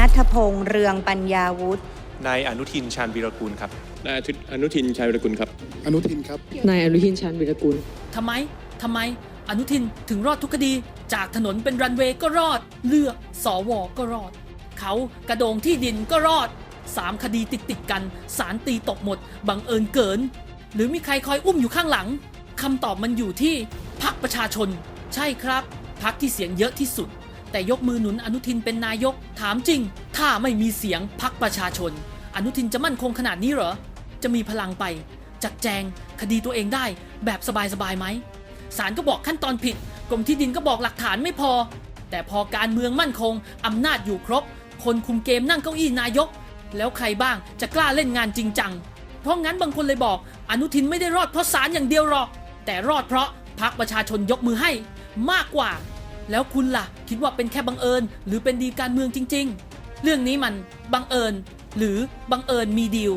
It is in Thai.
นัทพงษ์เรืองปัญญาวุฒินายอนุทินชาญวีรกูลครับนายอาทิตย์อนุทินชัยวิรกุลครับ อนุทินครับ นายอนุทินชาญวิรกุลทำไม ทำไม อนุทินถึงรอดทุกคดี จากถนนเป็นรันเวย์ก็รอด เลือกสอวอก็รอด เขากระโดงที่ดินก็รอดสามคดีติดติดๆกันสารตีตกหมด บังเอิญเกิน หรือมีใครคอยอุ้มอยู่ข้างหลังคำตอบมันอยู่ที่พักประชาชน ใช่ครับพักที่เสียงเยอะที่สุด แต่ยกมือหนุนอนุทินเป็นนายก ถามจริง ถ้าไม่มีเสียงพักประชาชน อนุทินจะมั่นคงขนาดนี้เหรอ จะมีพลังไป จัดแจง คดีตัวเองได้ แบบสบายๆไหมศาลก็บอกขั้นตอนผิดกรมที่ดินก็บอกหลักฐานไม่พอ แต่พอการเมืองมั่นคงอำนาจอยู่ครบ คนคุมเกมนั่งเก้าอี้นายก แล้วใครบ้างจะกล้าเล่นงานจริงจัง เพราะงั้นบางคนเลยบอก อนุทินไม่ได้รอดเพราะศาลอย่างเดียวหรอก แต่รอดเพราะพักประชาชนยกมือให้ มากกว่า แล้วคุณล่ะ คิดว่าเป็นแค่บังเอิญ หรือเป็นดีการเมืองจริง ๆ เรื่องนี้มันบังเอิญ หรือบังเอิญมีดีล